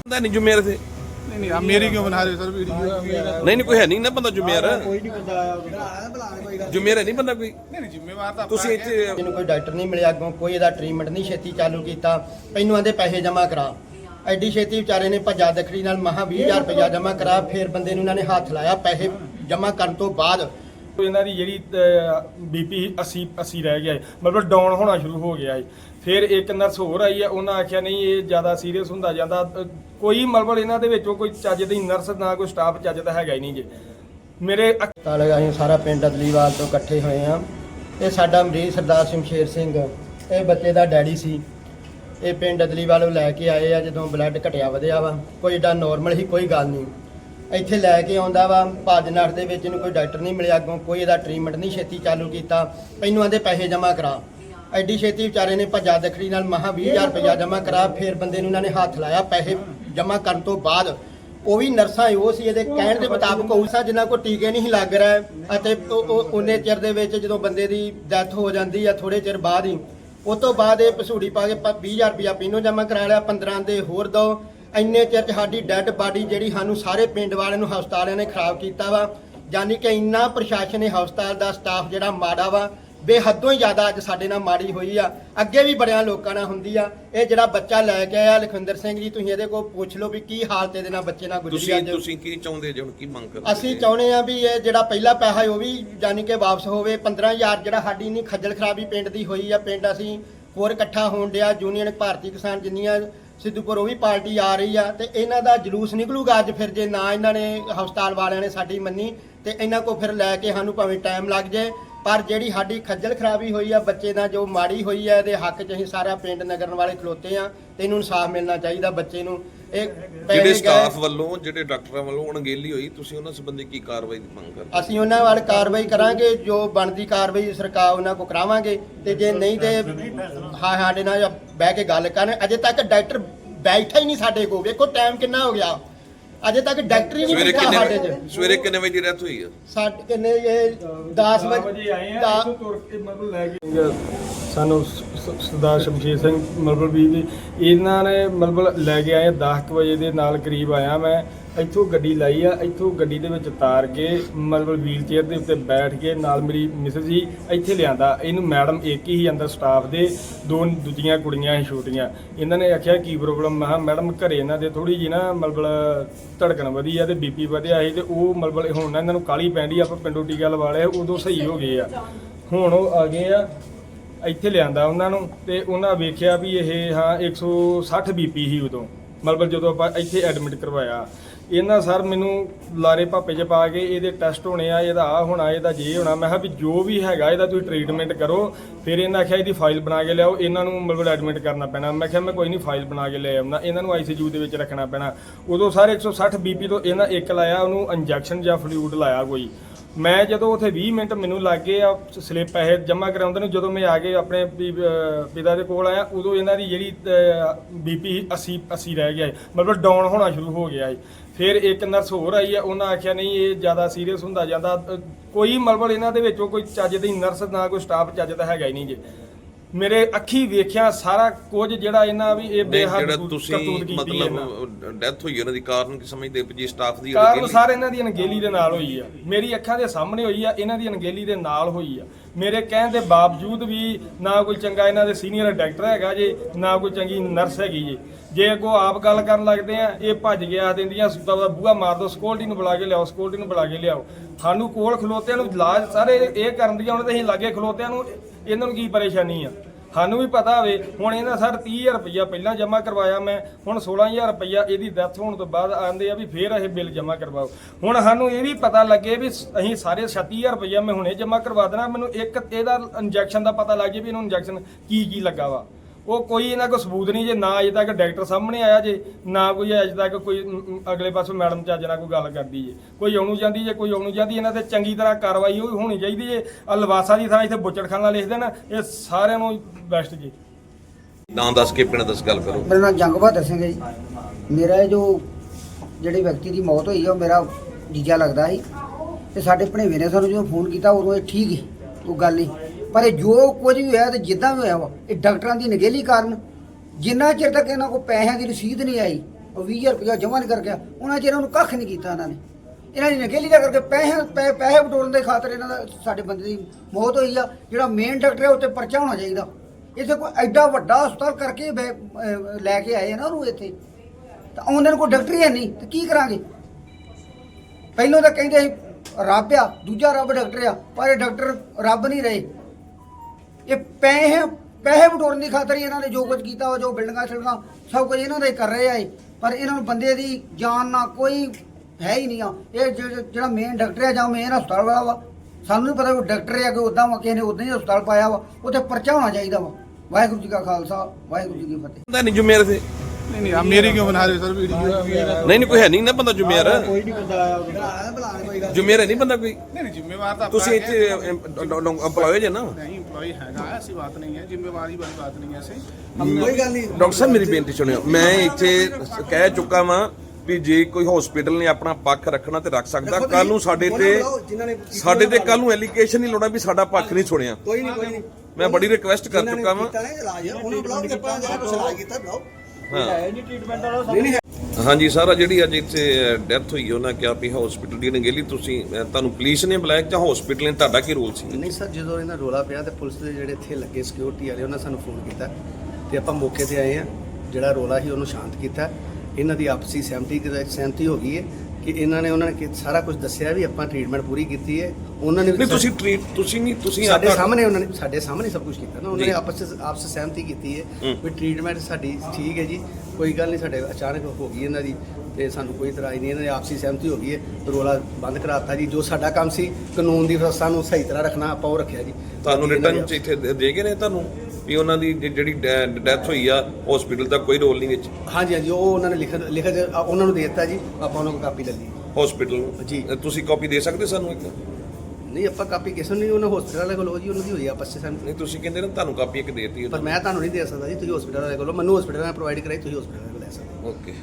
ਬੰਦਾ ਨਹੀਂ ਜ਼ਿੰਮੇਵਾਰ ਥੇ नहीं नहीं आप मेरी क्यों बना रहे हो सर वीडियो ਨਹੀਂ ਨਹੀਂ ਕੋਈ ਹੈ ਨਹੀਂ ਨਾ ਬੰਦਾ ਜ਼ਿੰਮੇਵਾਰ ਕੋਈ ਨਹੀਂ ਬੰਦਾ ਆਇਆ ਉਹਦਾ ਜ਼ਿੰਮੇਵਾਰ ਹੈ ਨਹੀਂ ਬੰਦਾ ਕੋਈ नहीं नहीं जिम्मेवार तो ਤੁਸੀਂ ਇੱਥੇ ਇਹਨੂੰ ਕੋਈ ਡਾਕਟਰ ਨਹੀਂ ਮਿਲਿਆ ਅੱਗੋਂ ਕੋਈ ਇਹਦਾ ਟ੍ਰੀਟਮੈਂਟ ਨਹੀਂ ਛੇਤੀ ਚਾਲੂ ਕੀਤਾ ਪਹਿਨੂੰ ਆਂਦੇ ਪੈਸੇ ਜਮ੍ਹਾਂ ਕਰਾ ਐਡੀ ਛੇਤੀ ਵਿਚਾਰੇ ਨੇ ਭੱਜਾ ਦਖੜੀ ਨਾਲ ਮਹਾ 20000 ਰੁਪਇਆ ਜਮ੍ਹਾਂ ਕਰਾ ਫਿਰ ਬੰਦੇ ਨੂੰ ਇਹਨਾਂ ਨੇ ਹੱਥ ਲਾਇਆ ਪੈਸੇ ਜਮ੍ਹਾਂ ਕਰਨ ਤੋਂ ਬਾਅਦ ਇਹਨਾਂ ਦੀ ਜਿਹੜੀ ਬੀਪੀ 80 80 ਰਹਿ ਗਿਆ ਹੈ ਮਤਲਬ ਡਾਊਨ ਹੋਣਾ ਸ਼ੁਰੂ ਹੋ ਗਿਆ ਹੈ ਫਿਰ ਇੱਕ ਨਰਸ ਹੋਰ ਆਈ ਹੈ ਉਹਨਾਂ ਆਖਿਆ, ਨਹੀਂ, ਇਹ ਜ਼ਿਆਦਾ ਸੀਰੀਅਸ ਹੁੰਦਾ ਜਾਂਦਾ। ਕੋਈ ਮਤਲਬ ਇਹਨਾਂ ਦੇ ਵਿੱਚੋਂ ਕੋਈ ਚੱਜ ਦੀ ਨਰਸ ਨਾ ਕੋਈ ਸਟਾਫ ਚੱਜ ਦਾ ਹੈਗਾ ਹੀ ਨਹੀਂ ਜੀ। ਮੇਰੇ ਅੱਖ- ਤਾਂ ਲਗਾ ਅਸੀਂ ਸਾਰਾ ਪਿੰਡ ਅਦਲੀਵਾਲ ਤੋਂ ਇਕੱਠੇ ਹੋਏ ਆ ਇਹ ਸਾਡਾ ਮਰੀਜ਼ ਸਰਦਾਰ ਸ਼ਮਸ਼ੇਰ ਸਿੰਘ। ਇਹ ਬੱਚੇ ਦਾ ਡੈਡੀ ਸੀ। ਇਹ ਪਿੰਡ ਅਦਲੀਵਾਲੋਂ ਲੈ ਕੇ ਆਏ ਆ, ਜਦੋਂ ਬਲੱਡ ਘਟਿਆ ਵਧਿਆ ਵਾ। ਕੋਈ ਏਡਾ ਨਾਰਮਲ ਹੀ ਕੋਈ ਗੱਲ ਨਹੀਂ। ਇੱਥੇ ਲੈ ਕੇ ਆਉਂਦਾ ਵਾ ਭੱਜ ਨੱਠ ਦੇ ਵਿੱਚ ਇਹਨੂੰ ਕੋਈ ਡਾਕਟਰ ਨਹੀਂ ਮਿਲਿਆ, ਅੱਗੋਂ ਕੋਈ ਇਹਦਾ ਟ੍ਰੀਟਮੈਂਟ ਨਹੀਂ ਛੇਤੀ ਚਾਲੂ ਕੀਤਾ। ਪਹਿਨੂੰ ਆਂਦੇ ਪੈਸੇ ਜਮ੍ਹਾਂ ਕਰਾ। ਐਡੀ ਛੇਤੀ ਵਿਚਾਰੇ ਨੇ ਭੱਜਾ ਦਖੜੀ ਨਾਲ ਮਹਾ 20000 ਰੁਪਇਆ ਜਮ੍ਹਾਂ ਕਰਾ, ਫਿਰ ਬੰਦੇ ਨੂੰ ਇਹਨਾਂ ਨੇ ਹੱਥ ਲਾਇਆ, ਪੈਸੇ ਜਮ੍ਹਾਂ ਕਰਨ ਤੋਂ ਬਾਅਦ। ਉਹ ਵੀ ਨਰਸਾਂ ਹੀ, ਉਹ ਸੀ ਇਹਦੇ, ਕਹਿਣ ਦੇ ਮੁਤਾਬਕ ਉਹ ਸਾਂ ਜਿਨ੍ਹਾਂ ਕੋ ਟੀਕੇ ਨਹੀਂ ਲੱਗ ਰਿਹਾ, ਅਤੇ ਉਹਨੇ ਚਿਰ ਦੇ ਵਿੱਚ ਜਦੋਂ ਬੰਦੇ ਦੀ ਡੈਥ ਹੋ ਜਾਂਦੀ ਆ ਥੋੜੇ ਚਿਰ ਬਾਅਦ ਹੀ ਉਸ ਤੋਂ ਬਾਅਦ ਇਹ ਪਸੂੜੀ ਪਾ ਕੇ 20000 ਰੁਪਇਆ ਪੀਨੋ ਜਮ੍ਹਾਂ ਕਰਾ ਲਿਆ 15 ਦੇ ਹੋਰ ਦੋ ਇੰਨੇ ਚਿਰ ਸਾਡੀ ਡੈੱਡ ਬਾਡੀ ਜਿਹੜੀ ਸਾਨੂੰ ਸਾਰੇ ਪਿੰਡ ਵਾਲਿਆਂ ਨੂੰ ਹਸਪਤਾਲਿਆਂ ਨੇ ਖਰਾਬ ਕੀਤਾ ਵਾ। ਯਾਨੀ ਕਿ ਇੰਨਾ ਪ੍ਰਸ਼ਾਸਨ ਹੈ ਹਸਪਤਾਲ ਦਾ ਸਟਾਫ ਜਿਹੜਾ ਮਾੜਾ ਵਾ ਬੇਹੱਦੋਂ ਹੀ ਜ਼ਿਆਦਾ ਅੱਜ ਸਾਡੇ ਨਾਲ ਮਾੜੀ ਹੋਈ ਆ। ਅੱਗੇ ਵੀ ਬੜਿਆਂ ਲੋਕਾਂ ਨਾਲ ਹੁੰਦੀ ਆ। ਇਹ ਜਿਹੜਾ ਬੱਚਾ ਲੈ ਕੇ ਆਇਆ ਲਖਵਿੰਦਰ ਸਿੰਘ ਜੀ ਤੁਸੀਂ ਇਹਦੇ ਕੋਲ ਪੁੱਛ ਲਓ ਵੀ ਕੀ ਹਾਲਤ ਇਹਦੇ ਨਾਲ ਬੱਚੇ ਨਾਲ ਗੁਜ਼ਰੀ ਤੁਸੀਂ ਅੱਜ। ਤੁਸੀਂ ਕੀ ਚਾਹੁੰਦੇ ਜੇ ਹੁਣ ਕੀ ਮੰਗ ਕਰਦੇ ਅਸੀਂ ਚਾਹੁੰਦੇ ਆ ਵੀ ਇਹ ਜਿਹੜਾ ਪਹਿਲਾ ਪੈਸਾ ਹੈ ਉਹ ਵੀ ਯਾਨੀ ਕਿ ਵਾਪਸ ਹੋਵੇ। 15000 ਜਿਹੜਾ ਸਾਡੀ ਨਹੀਂ ਖੱਜਲ ਖਰਾਬੀ ਪਿੰਡ ਦੀ ਹੋਈ ਆ। ਪਿੰਡ ਅਸੀਂ ਹੋਰ ਇਕੱਠਾ ਹੋਣ ਡਿਆ। ਯੂਨੀਅਨ ਭਾਰਤੀ ਕਿਸਾਨ ਜਿੰਨੀਆਂ ਸਿੱਧੂਪੁਰ ਉਹ ਵੀ ਪਾਰਟੀ ਆ ਰਹੀ ਆ ਤੇ ਇਹਨਾਂ ਦਾ ਜਲੂਸ ਨਿਕਲੂਗਾ ਅੱਜ ਫਿਰ ਜੇ ਨਾ ਇਹਨਾਂ ਨੇ ਹਸਪਤਾਲ ਵਾਲਿਆਂ ਨੇ ਸਾਡੀ ਮੰਨੀ ਤੇ ਇਹਨਾਂ ਕੋ ਫਿਰ ਲੈ ਕੇ ਸਾਨੂੰ ਭਾਵੇਂ ਟਾਈਮ ਲੱਗ ਜਾਏ ਪਰ ਜਿਹੜੀ ਸਾਡੀ ਖੱਜਲ ਖਰਾਬੀ ਹੋਈ ਆ, ਬੱਚੇ ਦਾ ਜੋ ਮਾੜੀ ਹੋਈ ਆ, ਇਹਦੇ ਹੱਕ 'ਚ ਅਸੀਂ ਸਾਰਾ ਪਿੰਡ ਨਗਰਨ ਵਾਲੇ ਖਲੋਤੇ ਆ ਤੇ ਇਹਨੂੰ ਇਨਸਾਫ ਮਿਲਣਾ ਚਾਹੀਦਾ ਬੱਚੇ ਨੂੰ। ਇਹ ਪੈਸੇ ਜਿਹੜੇ ਗਏ- ਸਟਾਫ ਵੱਲੋਂ ਜਿਹੜੇ ਡਾਕਟਰਾਂ ਵੱਲੋਂ ਅਣਗਹਿਲੀ ਹੋਈ ਤੁਸੀਂ ਉਹਨਾਂ ਸੰਬੰਧੀ ਕੀ ਕਾਰਵਾਈ ਦੀ ਮੰਗ ਕਰਦੇ ਅਸੀਂ ਉਹਨਾਂ ਵੱਲ ਕਾਰਵਾਈ ਕਰਾਂਗੇ ਜੋ ਬਣਦੀ ਕਾਰਵਾਈ ਸਰਕਾਰ ਉਹਨਾਂ ਕੋ ਕਰਾਵਾਂਗੇ ਤੇ ਜੇ ਨਹੀਂ ਤੇ ਹਾਂ ਸਾਡੇ ਨਾਲ ਬਹਿ ਕੇ ਗੱਲ ਕਰਨ। ਅਜੇ ਤੱਕ ਡਾਕਟਰ ਬੈਠਾ ਹੀ ਨਹੀਂ ਸਾਡੇ ਕੋਲ। ਵੇਖੋ ਟਾਈਮ ਕਿੰਨਾ ਹੋ ਗਿਆ। ਅਜੇ ਤੱਕ ਡਾਕਟਰ ਹੀ ਨਹੀਂ ਸਵੇਰੇ ਸਾਡੇ ਕਿੰਨੇ 'ਚ। ਸਵੇਰੇ ਕਿੰਨੇ ਵਜੇ ਦੀ ਡੈਥ ਹੋਈ ਆ? ਸਾਡੇ ਕਿੰਨੇ ਇਹ 10 ਵਜੇ ਆਏ ਆ ਇੱਥੋਂ ਤੁਰ ਕੇ ਮਤਲਬ ਲੈ ਕੇ ਸਾਨੂੰ ਸ- ਸ- ਸਰਦਾਰ ਸ਼ਮਸ਼ੀਰ ਸਿੰਘ ਮਤਲਬ ਵੀ ਇਹਨਾਂ ਨੇ ਮਤਲਬ ਲੈ ਕੇ ਆਏ 10 ਕੁ ਵਜੇ ਦੇ ਨਾਲ ਕਰੀਬ ਆਇਆ ਮੈਂ। ਇੱਥੋਂ ਗੱਡੀ ਲਾਈ ਆ, ਇੱਥੋਂ ਗੱਡੀ ਦੇ ਵਿੱਚ ਉਤਾਰ ਕੇ ਮਤਲਬ ਵੀਲ ਚੇਅਰ ਦੇ ਉੱਤੇ ਬੈਠ ਕੇ ਨਾਲ ਮੇਰੀ ਮਿਸਿਸ ਜੀ ਇੱਥੇ ਲਿਆਂਦਾ। ਇਹਨੂੰ ਮੈਡਮ ਇੱਕ ਹੀ ਅੰਦਰ ਸਟਾਫ ਦੇ, ਦੋ ਦੂਜੀਆਂ ਕੁੜੀਆਂ ਸੀ ਛੋਟੀਆਂ। ਇਹਨਾਂ ਨੇ ਆਖਿਆ, ਕੀ ਪ੍ਰੋਬਲਮ ਮੈਂ ਮੈਡਮ ਘਰੇ ਇਹਨਾਂ ਦੇ ਥੋੜੀ ਜੀ ਨਾ ਮਤਲਬ ਧੜਕਣ ਵਧੀ ਆ ਤੇ ਬੀਪੀ ਵਧਿਆ ਸੀ ਤੇ ਉਹ ਮਤਲਬ ਹੁਣ ਨਾ ਇਹਨਾਂ ਨੂੰ ਕਾਲੀ ਪੈਂਦੀ ਆਪਾਂ ਪਿੰਡੋਂ ਟੀਕਾ ਲਵਾ ਲਿਆ, ਉਦੋਂ ਸਹੀ ਹੋ ਗਏ ਆ। ਹੁਣ ਉਹ ਆ ਗਏ ਆ, ਇੱਥੇ ਲਿਆਂਦਾ ਉਹਨਾਂ ਨੂੰ ਤੇ ਉਹਨਾਂ ਵੇਖਿਆ ਵੀ ਇਹ, ਹਾਂ 160 ਬੀਪੀ ਸੀ ਉਦੋਂ। ਮਤਲਬ ਜਦੋਂ ਆਪਾਂ ਇੱਥੇ ਐਡਮਿਟ ਕਰਵਾਇਆ। ਇਹਨਾਂ ਸਰ ਮੈਨੂੰ ਲਾਰੇ ਭਾਪੇ 'ਚ ਪਾ ਕੇ ਇਹਦੇ ਟੈਸਟ ਹੋਣੇ ਆ ਇਹਦਾ ਆ ਹੋਣਾ ਇਹਦਾ ਜੇ ਹੋਣਾ। ਮੈਂ ਕਿਹਾ ਵੀ ਜੋ ਵੀ ਹੈਗਾ ਇਹਦਾ ਤੁਸੀਂ ਟ੍ਰੀਟਮੈਂਟ ਕਰੋ। ਫਿਰ ਇਹਨਾਂ ਆਖਿਆ ਇਹਦੀ ਫਾਈਲ ਬਣਾ ਕੇ ਲਿਆਓ। ਇਹਨਾਂ ਨੂੰ ਮਤਲਬ ਐਡਮਿਟ ਕਰਨਾ ਪੈਣਾ। ਮੈਂ ਕਿਹਾ ਮੈਂ ਕੋਈ ਨਹੀਂ ਫਾਈਲ ਬਣਾ ਕੇ ਲੈ ਆਉਣਾ। ਇਹਨਾਂ ਨੂੰ ਆਈਸੀਯੂ ਦੇ ਵਿੱਚ ਰੱਖਣਾ ਪੈਣਾ। ਉਦੋਂ ਸਾਰੇ 160 ਬੀਪੀ ਤੋਂ ਇਹਨਾਂ ਇੱਕ ਲਾਇਆ ਉਹਨੂੰ ਇੰਜੈਕਸ਼ਨ ਜਾਂ ਫਲੂਇਡ ਲਾਇਆ ਕੋਈ। ਮੈਂ ਜਦੋਂ ਉਥੇ 20 ਮਿੰਟ ਮੈਨੂੰ ਲੱਗੇ ਆ ਸਲਿੱਪ ਪੈਸੇ ਜਮ੍ਹਾਂ ਕਰਾਉਂਦੇ ਨੂੰ ਜਦੋਂ ਮੈਂ ਆ ਕੇ ਆਪਣੇ ਵੀ, ਪਿਤਾ ਦੇ ਕੋਲ ਆਇਆ ਉਦੋਂ ਇਹਨਾਂ ਦੀ ਜਿਹੜੀ ਬੀਪੀ 80 80 ਰਹਿ ਗਿਆ ਹੈ ਮਤਲਬ ਡਾਊਨ ਹੋਣਾ ਸ਼ੁਰੂ ਹੋ ਗਿਆ ਹੈ ਫਿਰ ਇੱਕ ਨਰਸ ਹੋਰ ਆਈ ਹੈ ਉਹਨਾਂ ਆਖਿਆ ਨਹੀਂ ਇਹ ਜ਼ਿਆਦਾ ਸੀਰੀਅਸ ਹੁੰਦਾ ਜਾਂਦਾ। ਕੋਈ ਮਤਲਬ ਇਹਨਾਂ ਦੇ ਵਿੱਚੋਂ ਕੋਈ ਚੱਜ ਦੀ ਨਰਸ ਨਾ ਕੋਈ ਸਟਾਫ ਚੱਜ ਦਾ ਹੈਗਾ ਹੀ ਨਹੀਂ ਜੀ। ਮੇਰੇ ਅੱਖੀ ਵੇਖਿਆ ਸਾਰਾ ਕੁਝ ਜਿਹੜਾ ਇਹਨਾਂ ਵੀ ਇਹ ਬੇਹੱਦ ਜਿਹੜਾ ਤੁਸੀਂ। ਮਤਲਬ ਡੈਥ ਹੋਈ ਉਹਨਾਂ ਦੀ ਕਾਰਨ ਕੀ ਸਮਝਦੇ ਜੀ ਸਟਾਫ ਦੀ ਕਾਰਨ? ਸਾਰੇ ਇਹਨਾਂ ਦੀ ਅਣਗਹਿਲੀ ਦੇ ਨਾਲ ਹੋਈ ਆ। ਮੇਰੀ ਅੱਖਾਂ ਦੇ ਸਾਹਮਣੇ ਹੋਈ ਆ ਇਹਨਾਂ ਦੀ ਅਣਗਹਿਲੀ ਦੇ ਨਾਲ ਹੋਈ ਆ। ਮੇਰੇ ਕਹਿਣ ਦੇ ਬਾਵਜੂਦ ਵੀ ਨਾ ਕੋਈ ਚੰਗਾ ਇਹਨਾਂ ਦੇ ਸੀਨੀਅਰ ਡਾਕਟਰ ਹੈਗਾ ਜੇ, ਨਾ ਕੋਈ ਚੰਗੀ ਨਰਸ ਹੈਗੀ ਜੀ। ਜੇ ਅੱਗੋਂ ਆਪ ਗੱਲ ਕਰਨ ਲੱਗਦੇ ਆ, ਇਹ ਭੱਜ ਗਿਆ ਦਿੰਦੀਆਂ ਸੁੱਤਾ ਦਾ ਬੂਹਾ ਮਾਰ ਦੋ ਸਕਿਉਰਟੀ ਨੂੰ ਬੁਲਾ ਕੇ ਲਿਆਓ ਸਕਿਉਰਟੀ ਨੂੰ ਬੁਲਾ ਕੇ ਲਿਆਓ। ਸਾਨੂੰ ਕੋਲ ਖਲੋਤਿਆਂ ਨੂੰ ਇਲਾਜ ਸਾਰੇ ਇਹ ਕਰਨ ਦੀਆਂ, ਉਹਨਾਂ ਦੇ ਅਸੀਂ ਲਾਗੇ ਖਲੋਤਿਆਂ ਨੂੰ, ਇਹਨਾਂ ਨੂੰ ਕੀ ਪਰੇਸ਼ਾਨੀ ਆ? ਸਾਨੂੰ ਵੀ ਪਤਾ ਹੋਵੇ, ਹੁਣ ਇਹਨਾਂ ਸਰ 30000 ਰੁਪਇਆ ਪਹਿਲਾਂ ਜਮ੍ਹਾਂ ਕਰਵਾਇਆ ਮੈਂ, ਹੁਣ 16000 ਰੁਪਇਆ ਇਹਦੀ ਡੈਥ ਹੋਣ ਤੋਂ ਬਾਅਦ ਆਂਦੇ ਆ ਵੀ ਫੇਰ ਇਹ ਬਿੱਲ ਜਮ੍ਹਾਂ ਕਰਵਾਓ। ਹੁਣ ਸਾਨੂੰ ਇਹ ਵੀ ਪਤਾ ਲੱਗੇ ਵੀ ਅਸੀਂ ਸਾਰੇ 36000 ਰੁਪਇਆ ਮੈਂ ਹੁਣੇ ਜਮ੍ਹਾਂ ਕਰਵਾ ਦੇਣਾ, ਮੈਨੂੰ ਇੱਕ ਇਹਦਾ ਇੰਜੈਕਸ਼ਨ ਦਾ ਪਤਾ ਲੱਗ ਜੇ ਵੀ ਇਹਨੂੰ ਇੰਜੈਕਸ਼ਨ ਕੀ ਕੀ ਲੱਗਾ ਵਾ। ਉਹ ਕੋਈ ਇਹਨਾਂ ਕੋਲ ਸਬੂਤ ਨਹੀਂ ਜੇ ਨਾ ਅਜੇ ਤੱਕ ਡਾਕਟਰ ਸਾਹਮਣੇ ਆਇਆ ਜੇ ਨਾ ਕੋਈ ਅਜੇ ਤੱਕ ਕੋਈ ਅਗਲੇ ਪਾਸੋਂ ਮੈਡਮ ਚੱਜ ਨਾਲ ਕੋਈ ਗੱਲ ਕਰਦੀ ਜੇ। ਕੋਈ ਆਉਣੂ ਜਾਂਦੀ ਜੇ ਕੋਈ ਆਉਣੂ ਜਾਂਦੀ ਇਹਨਾਂ ਤੇ ਚੰਗੀ ਤਰ੍ਹਾਂ ਕਾਰਵਾਈ ਹੋਈ ਹੋਣੀ ਚਾਹੀਦੀ ਜੇ। ਆ ਲਵਾਸਾ ਦੀ ਥਾਂ ਇੱਥੇ ਬੁੱਚੜਖਾਨਾ ਲਿਖ ਦੇਣ ਇਹ ਸਾਰਿਆਂ ਨੂੰ ਬੈਸਟ ਜੀ। ਨਾਂ ਦੱਸ ਕੇ ਪਿੰਡ ਦੱਸ ਗੱਲ ਕਰੋ। ਮੇਰਾ ਨਾਮ ਜੰਗ ਬਹਾਦਰ ਸਿੰਘ ਹੈ ਜੀ। ਮੇਰਾ ਇਹ ਜੋ ਜਿਹੜੇ ਵਿਅਕਤੀ ਦੀ ਮੌਤ ਹੋਈ ਆ ਉਹ ਮੇਰਾ ਜੀਜਾ ਲੱਗਦਾ ਸੀ। ਤੇ ਸਾਡੇ ਭਣੇਵੇਂ ਨੇ ਸਾਨੂੰ ਜਦੋਂ ਫੋਨ ਕੀਤਾ ਉਦੋਂ ਇਹ ਠੀਕ ਹੀ ਉਹ ਗੱਲ ਨਹੀਂ। ਪਰ ਇਹ ਜੋ ਕੁਝ ਵੀ ਹੋਇਆ ਤੇ ਜਿੱਦਾਂ ਵੀ ਹੋਇਆ ਵਾ, ਇਹ ਡਾਕਟਰਾਂ ਦੀ ਨਗੇਲੀ ਕਾਰਨ। ਜਿੰਨਾ ਚਿਰ ਤੱਕ ਇਹਨਾਂ ਕੋਲ ਪੈਸਿਆਂ ਦੀ ਰਸੀਦ ਨਹੀਂ ਆਈ, ਉਹ 20000 ਰੁਪਇਆ ਜਮ੍ਹਾਂ ਨਹੀਂ ਕਰਕੇ ਉਹਨਾਂ ਚਿਰ ਉਹਨੂੰ ਕੱਖ ਨਹੀਂ ਕੀਤਾ ਇਹਨਾਂ ਨੇ। ਇਹਨਾਂ ਦੀ ਨਗੇਲੀ ਦਾ ਕਰਕੇ ਪੈਸੇ, ਪੈ- ਪੈਸੇ ਬਟੋਰਨ ਦੇ ਖਾਤਰ ਇਹਨਾਂ ਦਾ ਸਾਡੇ ਬੰਦੇ ਦੀ ਮੌਤ ਹੋਈ ਆ, ਜਿਹੜਾ ਮੇਨ ਡਾਕਟਰ ਹੈ ਉੱਤੇ ਪਰਚਾ ਹੋਣਾ ਚਾਹੀਦਾ। ਇੱਥੇ ਕੋਈ ਐਡਾ ਵੱਡਾ ਹਸਪਤਾਲ ਕਰਕੇ ਬੈ- ਲੈ ਕੇ ਆਏ ਆ ਨਾ ਉਹਨੂੰ ਇੱਥੇ। ਤਾਂ ਉਹਨਾਂ ਨੂੰ ਕੋਈ ਡਾਕਟਰ ਹੀ ਹੈ ਨਹੀਂ, ਤੇ ਕੀ ਕਰਾਂਗੇ? ਪਹਿਲਾਂ ਤਾਂ ਕਹਿੰਦੇ ਸੀ, ਰੱਬ ਆ, ਦੂਜਾ ਰੱਬ ਡਾਕਟਰ ਆ, ਪਰ ਇਹ ਡਾਕਟਰ ਰੱਬ ਨਹੀਂ ਰਹੇ। ਇਹ ਪੈਸੇ ਪੈਸੇ ਵਟੋਰਨ ਦੀ ਖਾਤਰ ਹੀ ਇਹਨਾਂ ਨੇ ਜੋ ਕੁਝ ਕੀਤਾ ਵਾ, ਜੋ ਬਿਲਡਿੰਗਾਂ ਛਿਲਗਾ ਸਭ ਕੁਝ ਇਹਨਾਂ ਦਾ ਹੀ ਕਰ ਰਹੇ ਆ ਇਹ। ਪਰ ਇਹਨਾਂ ਨੂੰ ਬੰਦੇ ਦੀ ਜਾਨ ਨਾਲ ਕੋਈ ਹੈ ਹੀ ਨਹੀਂ ਆ। ਇਹ ਜਿਹੜਾ ਜਿਹੜਾ ਮੇਨ ਡਾਕਟਰ ਆ ਜਾਂ ਮੇਨ ਹਸਪਤਾਲ ਵਾਲਾ ਵਾ, ਸਾਨੂੰ ਨਹੀਂ ਪਤਾ ਉਹ ਡਾਕਟਰ ਆ ਕਿ ਉਦਾਂ ਵਾ, ਕਿਸੇ ਨੇ ਉਦਾਂ ਹੀ ਹਸਪਤਾਲ ਪਾਇਆ ਵਾ। ਉੱਥੇ ਪਰਚਾ ਹੋਣਾ ਚਾਹੀਦਾ ਵਾ। ਵਾਹਿਗੁਰੂ ਜੀ ਕਾ ਖਾਲਸਾ, ਵਾਹਿਗੁਰੂ ਜੀ ਕੀ ਫਤਿਹ। ਨਹੀਂ ਜ਼ਿੰਮੇਵਾਰ ਸੇ ਨਹੀਂ ਨਹੀਂ ਆ ਮੇਰੀ ਕਿਉਂ ਬਣਾ ਰਹੇ ਸਰ ਵੀਡੀਓ ਨਹੀਂ ਨਹੀਂ ਕੋਈ ਹੈ ਨਹੀਂ ਨਾ ਨਹੀਂ ਬੰਦਾ ਆਇਆ ਜ਼ਿੰਮੇਵਾਰ ਹੈ ਨਹੀਂ ਬੰਦਾ ਕੋਈ? ਨਹੀਂ ਨਹੀਂ ਜ਼ਿੰਮੇਵਾਰ ਤਾਂ ਤੁਸੀਂ ਇੱਥੇ ਐਮਪਲੋਈ ਜੇ ਨਾ। ਨਹੀਂ ਐਮਪਲੋਈ ਹੈਗਾ ਐਸੀ ਬਾਤ ਨਹੀਂ ਹੈ ਜ਼ਿੰਮੇਵਾਰੀ ਵਾਲੀ ਬਾਤ ਨਹੀਂ ਐਸੀ ਕੋਈ ਗੱਲ ਨਹੀਂ। ਡਾਕਟਰ ਸਾਹਿਬ ਮੇਰੀ ਬੇਨਤੀ ਸੁਣਿਓ। ਮੈਂ ਇੱਥੇ ਕਹਿ ਚੁੱਕਾ ਵਾਂ ਵੀ ਜੇ ਕੋਈ ਹਸਪੀਟਲ ਨੇ ਆਪਣਾ ਪੱਖ ਰੱਖਣਾ ਤੇ ਰੱਖ ਸਕਦਾ ਕੱਲ ਨੂੰ ਸਾਡੇ ਤੇ ਸਾਡੇ ਤੇ ਕੱਲ ਨੂੰ ਐਲੀਗੇਸ਼ਨ ਨਹੀਂ ਲਾਉਣਾ ਵੀ ਸਾਡਾ ਪੱਖ ਨਹੀਂ ਸੁਣਿਆ। ਕੋਈ ਨਹੀਂ ਕੋਈ ਨਹੀਂ। ਮੈਂ ਬੜੀ ਰਿਕੁਐਸਟ ਕਰ ਚੁੱਕਾ ਵਾਂ। ਇਲਾਜ ਕੀਤਾ ਬੁਲਾਓ ਹਾਂਜੀ ਸਰ ਜਿਹੜੀ ਅੱਜ ਇੱਥੇ ਡੈਥ ਹੋਈ ਹੈ, ਉਹਨਾਂ ਕਿਹਾ ਵੀ ਹਸਪੀਟਲ ਦੀ ਨਗੇਲੀ ਤੁਸੀਂ ਅਹ, ਤੁਹਾਨੂੰ ਪੁਲਿਸ ਨੇ ਬੁਲਾਇਆ ਜਾਂ ਹਸਪੀਟਲ ਨੇ? ਤੁਹਾਡਾ ਕੀ ਰੋਲ ਸੀ? ਨਹੀਂ ਸਰ ਜਦੋਂ ਇਹਨਾਂ ਰੋਲਾ ਪਿਆ ਤੇ ਪੁਲਿਸ ਦੇ ਜਿਹੜੇ ਇੱਥੇ ਲੱਗੇ ਸਿਕਿਉਰਿਟੀ ਵਾਲੇ ਉਹਨਾਂ ਸਾਨੂੰ ਫੋਨ ਕੀਤਾ ਤੇ ਆਪਾਂ ਮੌਕੇ ਤੇ ਆਏ ਆ ਜਿਹੜਾ ਰੋਲਾ ਸੀ ਉਹਨੂੰ ਸ਼ਾਂਤ ਕੀਤਾ। ਇਹਨਾਂ ਦੀ ਆਪਸੀ ਸਹਿਮਤੀ ਦੇ ਸਹਿਮਤੀ ਹੋ ਗਈ ਹੈ ਕਿ ਇਹਨਾਂ ਨੇ ਉਹਨਾਂ ਨੇ ਕਿ ਸਾਰਾ ਕੁਝ ਦੱਸਿਆ ਵੀ ਆਪਾਂ ਟ੍ਰੀਟਮੈਂਟ ਪੂਰੀ ਕੀਤੀ ਹੈ। ਉਹਨਾਂ ਨੇ ਵੀ ਨਹੀਂ ਤੁਸੀਂ ਟ੍ਰੀਟ ਤੁਸੀਂ ਨਹੀਂ ਤੁਸੀਂ ਸਾਡੇ ਆਪਣਾ- ਸਾਹਮਣੇ ਉਹਨਾਂ ਨੇ ਸਾਡੇ ਸਾਹਮਣੇ ਸਭ ਕੁਝ ਕੀਤਾ ਨਾ। ਉਹਨਾਂ ਜੀ। ਨੇ ਆਪਸ ਵਿੱਚ ਆਪਸ ਸਹਿਮਤੀ ਕੀਤੀ ਹੈ ਹੂੰ। ਵੀ ਟ੍ਰੀਟਮੈਂਟ ਸਾਡੀ ਠੀਕ ਹੈ ਜੀ। ਕੋਈ ਗੱਲ ਨਹੀਂ ਸਾਡੇ ਅਚਾਨਕ ਹੋ ਗਈ ਇਹਨਾਂ ਦੀ ਤੇ ਸਾਨੂੰ ਕੋਈ ਇਤਰਾਜ਼ ਨਹੀਂ ਇਹਨਾਂ ਦੀ ਆਪਸੀ ਸਹਿਮਤੀ ਹੋ ਗਈ ਹੈ। ਰੋਲਾ ਬੰਦ ਕਰਾਤਾ ਜੀ। ਜੋ ਸਾਡਾ ਕੰਮ ਸੀ ਕਾਨੂੰਨ ਦੀ ਵਿਵਸਥਾ ਨੂੰ ਸਹੀ ਤਰ੍ਹਾਂ ਰੱਖਣਾ ਆਪਾਂ ਉਹ ਰੱਖਿਆ ਜੀ। ਤੁਹਾਨੂੰ ਬਾਕੀ ਇਹਨਾਂ ਰਿਟਰਨ ਚ ਦੀ- ਇੱਥੇ ਦੇ- ਦੇ ਗਏ ਨੇ ਤੁਹਾਨੂੰ? ਵੀ ਉਹਨਾਂ ਦੀ ਜਿ- ਜਿਹੜੀ ਡੈਥ ਹੋਈ ਆ ਹਸਪੀਟਲ ਦਾ ਕੋਈ ਰੋਲ ਨਹੀਂ ਵਿੱਚ। ਹਾਂਜੀ ਹਾਂਜੀ ਉਹ ਉਹਨਾਂ ਨੇ ਲਿਖ ਲਿਖ ਉਹਨਾਂ ਨੂੰ ਦੇ ਦਿੱਤਾ ਜੀ ਆਪਾਂ ਉਹਨਾਂ ਕੋਲ ਕਾਪੀ ਲੈ ਲਈ। ਹਸਪੀਟਲ ਨੂੰ? ਜੀ। ਤੁਸੀਂ ਕਾਪੀ ਦੇ ਸਕਦੇ ਸਾਨੂੰ ਇੱਕ? ਨਹੀਂ ਆਪਾਂ ਕਾਪੀ ਕਿਸੇ ਨੂੰ ਨਹੀਂ ਉਹਨਾਂ ਹਸਪੀਟਲ ਵਾਲੇ ਕੋਲ ਜੀ ਉਹਨਾਂ ਦੀ ਹੋਈ ਆ ਆਪਸ ਵਿੱਚ ਨਹੀਂ ਤੁਸੀਂ ਕਹਿੰਦੇ ਨਾ ਤੁਹਾਨੂੰ ਕਾਪੀ ਇੱਕ ਦੇਤੀ ਪਰ ਮੈਂ ਤੁਹਾਨੂੰ ਨਹੀਂ ਦੇ ਸਕਦਾ ਜੀ ਤੁਸੀਂ ਹਸਪੀਟਲ ਵਾਲੇ ਕੋਲੋਂ ਮੈਨੂੰ ਹਸਪੀਟਲ ਨਾਲ ਪ੍ਰੋਵਾਈਡ ਕਰਾਈ ਤੁਸੀਂ ਹਸਪੀਟਲ ਵਾਲੇ ਕੋਲ ਲੈ ਸਕਦੇ ਓਕੇ